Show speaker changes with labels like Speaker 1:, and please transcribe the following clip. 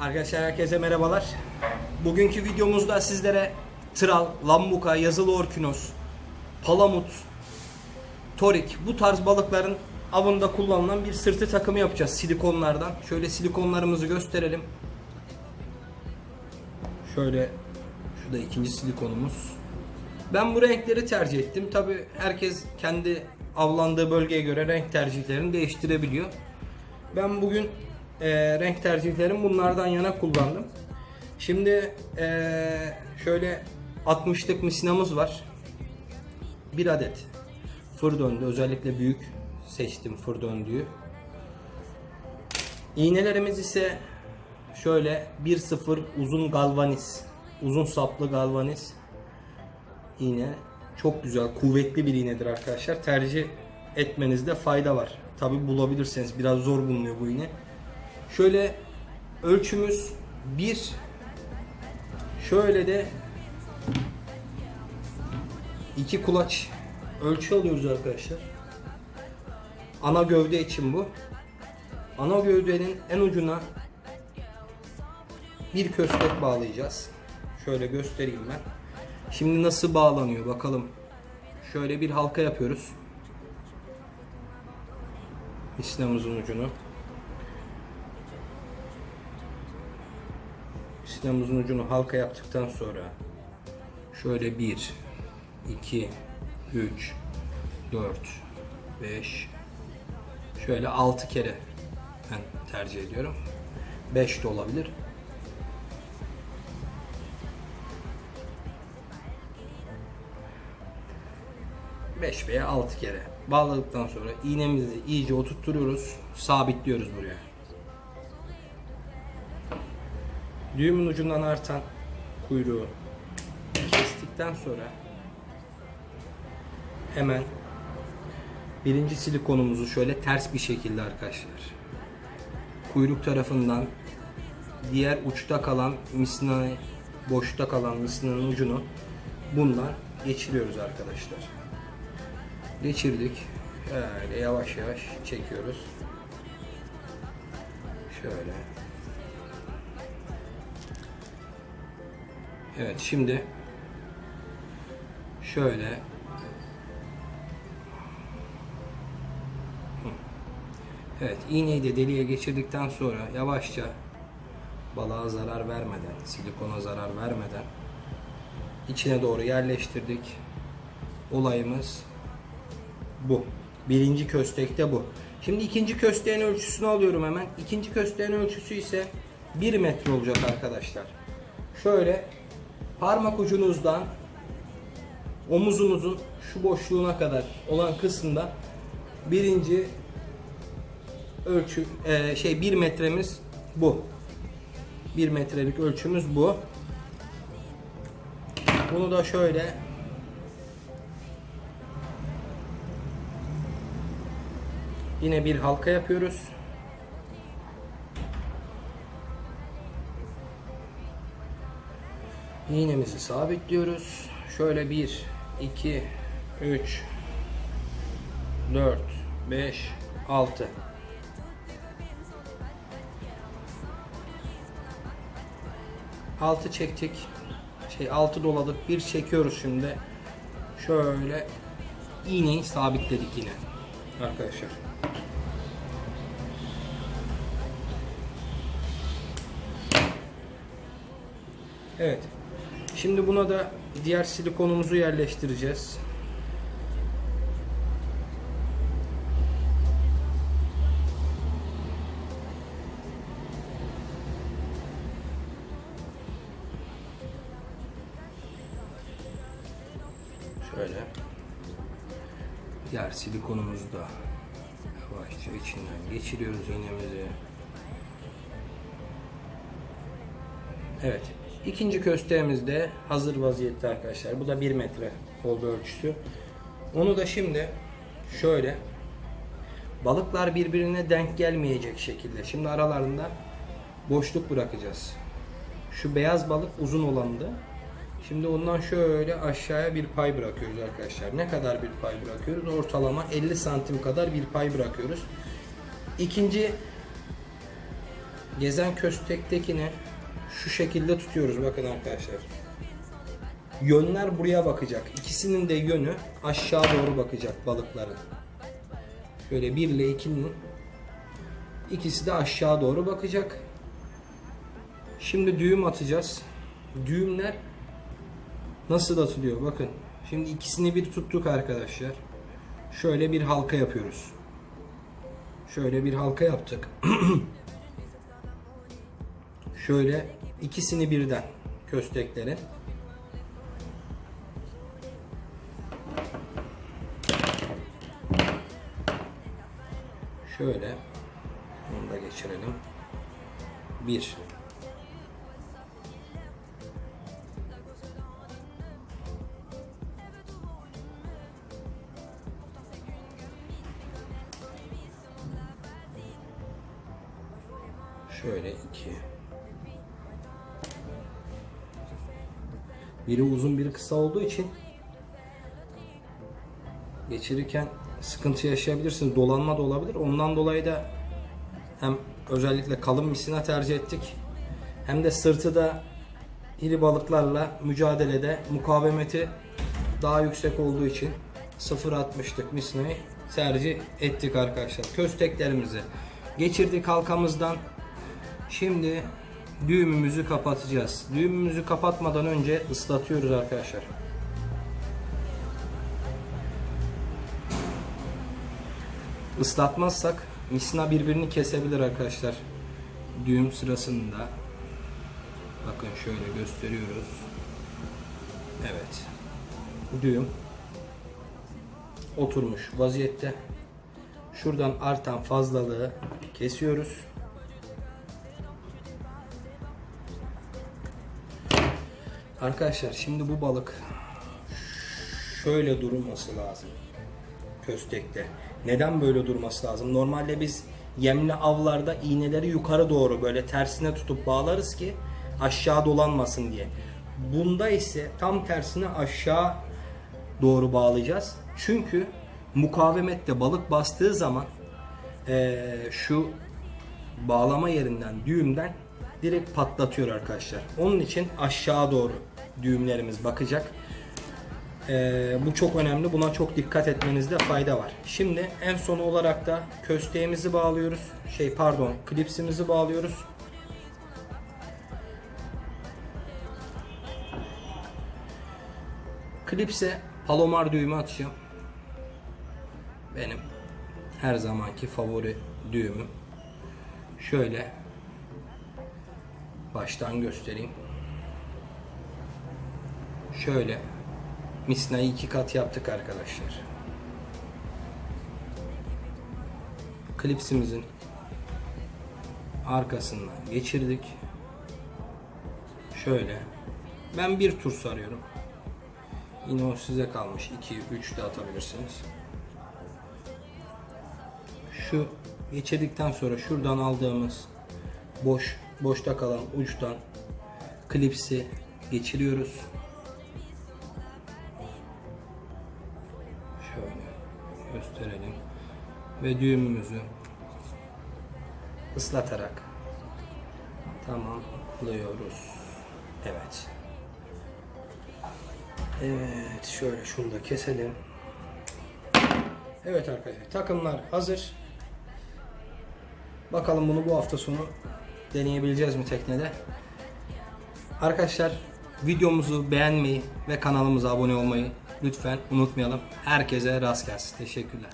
Speaker 1: Arkadaşlar herkese merhabalar. Bugünkü videomuzda sizlere tral, lambuka, yazılı orkinos, palamut, torik bu tarz balıkların avında kullanılan bir sırtı takımı yapacağız silikonlardan. Şöyle silikonlarımızı gösterelim. Şöyle şu da ikinci silikonumuz. Ben bu renkleri tercih ettim. Tabi herkes kendi avlandığı bölgeye göre renk tercihlerini değiştirebiliyor. Ben bugün e, renk tercihlerimi bunlardan yana kullandım. Şimdi e, şöyle 60'lık misinamız var. Bir adet fır döndü. Özellikle büyük seçtim fır döndüğü. İğnelerimiz ise şöyle 1.0 uzun galvaniz. Uzun saplı galvaniz iğne. Çok güzel, kuvvetli bir iğnedir arkadaşlar. Tercih etmenizde fayda var. Tabi bulabilirseniz biraz zor bulunuyor bu iğne. Şöyle ölçümüz 1 şöyle de iki kulaç ölçü alıyoruz arkadaşlar. Ana gövde için bu. Ana gövdenin en ucuna bir köstek bağlayacağız. Şöyle göstereyim ben. Şimdi nasıl bağlanıyor bakalım. Şöyle bir halka yapıyoruz. İslamımızın ucunu. İslamımızın ucunu halka yaptıktan sonra şöyle 1 2 3 4 5 şöyle 6 kere ben tercih ediyorum. 5 de olabilir. Beş veya 6 kere bağladıktan sonra iğnemizi iyice oturtturuyoruz. Sabitliyoruz buraya. Düğümün ucundan artan kuyruğu kestikten sonra hemen birinci silikonumuzu şöyle ters bir şekilde arkadaşlar kuyruk tarafından diğer uçta kalan misina boşta kalan misinanın ucunu bundan geçiriyoruz arkadaşlar. Geçirdik. Öyle yavaş yavaş çekiyoruz. Şöyle. Evet şimdi şöyle. Evet iğneyi de deliğe geçirdikten sonra yavaşça balığa zarar vermeden, silikona zarar vermeden içine doğru yerleştirdik. Olayımız bu. Birinci köstekte bu. Şimdi ikinci kösteğin ölçüsünü alıyorum hemen. İkinci kösteğin ölçüsü ise 1 metre olacak arkadaşlar. Şöyle parmak ucunuzdan omuzunuzun şu boşluğuna kadar olan kısımda birinci ölçü e, şey 1 metremiz bu. 1 metrelik ölçümüz bu. Bunu da şöyle Yine bir halka yapıyoruz. İğnemizi sabitliyoruz. Şöyle 1, 2, 3, 4, 5, 6. Altı çektik. Şey altı doladık. Bir çekiyoruz şimdi. Şöyle iğneyi sabitledik yine. Arkadaşlar. Evet. Şimdi buna da diğer silikonumuzu yerleştireceğiz. Şöyle. Diğer silikonumuzu da yavaşça içinden geçiriyoruz iğnemizi. Evet. İkinci kösteğimiz de hazır vaziyette arkadaşlar. Bu da 1 metre oldu ölçüsü. Onu da şimdi şöyle balıklar birbirine denk gelmeyecek şekilde. Şimdi aralarında boşluk bırakacağız. Şu beyaz balık uzun olandı. Şimdi ondan şöyle aşağıya bir pay bırakıyoruz arkadaşlar. Ne kadar bir pay bırakıyoruz? Ortalama 50 santim kadar bir pay bırakıyoruz. İkinci gezen köstektekini şu şekilde tutuyoruz bakın arkadaşlar. Yönler buraya bakacak. İkisinin de yönü aşağı doğru bakacak balıkların. Şöyle 1 ile 2'nin ikisi de aşağı doğru bakacak. Şimdi düğüm atacağız. Düğümler nasıl atılıyor bakın. Şimdi ikisini bir tuttuk arkadaşlar. Şöyle bir halka yapıyoruz. Şöyle bir halka yaptık. Şöyle ikisini birden köstekleri. Şöyle bunu da geçirelim. 1 Biri uzun biri kısa olduğu için geçirirken sıkıntı yaşayabilirsiniz. Dolanma da olabilir. Ondan dolayı da hem özellikle kalın misina tercih ettik. Hem de sırtı da iri balıklarla mücadelede mukavemeti daha yüksek olduğu için 0.60'lık misinayı tercih ettik arkadaşlar. Kösteklerimizi geçirdik halkamızdan. Şimdi düğümümüzü kapatacağız. Düğümümüzü kapatmadan önce ıslatıyoruz arkadaşlar. Islatmazsak misina birbirini kesebilir arkadaşlar. Düğüm sırasında. Bakın şöyle gösteriyoruz. Evet. Düğüm oturmuş vaziyette. Şuradan artan fazlalığı kesiyoruz. Arkadaşlar şimdi bu balık şöyle durması lazım köstekte. Neden böyle durması lazım? Normalde biz yemli avlarda iğneleri yukarı doğru böyle tersine tutup bağlarız ki aşağı dolanmasın diye. Bunda ise tam tersine aşağı doğru bağlayacağız. Çünkü mukavemette balık bastığı zaman eee, şu bağlama yerinden düğümden direkt patlatıyor arkadaşlar. Onun için aşağı doğru düğümlerimiz bakacak. Ee, bu çok önemli. Buna çok dikkat etmenizde fayda var. Şimdi en son olarak da kösteğimizi bağlıyoruz. Şey pardon, klipsimizi bağlıyoruz. Klipse palomar düğümü atacağım. Benim her zamanki favori düğümüm. Şöyle baştan göstereyim. Şöyle misnayı iki kat yaptık arkadaşlar. Klipsimizin arkasından geçirdik. Şöyle. Ben bir tur sarıyorum. Yine o size kalmış. 2 3 de atabilirsiniz. Şu geçirdikten sonra şuradan aldığımız boş boşta kalan uçtan klipsi geçiriyoruz. Şöyle gösterelim. Ve düğümümüzü ıslatarak tamamlıyoruz. Evet. Evet, şöyle şunu da keselim. Evet arkadaşlar, takımlar hazır. Bakalım bunu bu hafta sonu deneyebileceğiz mi teknede? Arkadaşlar videomuzu beğenmeyi ve kanalımıza abone olmayı lütfen unutmayalım. Herkese rast gelsin. Teşekkürler.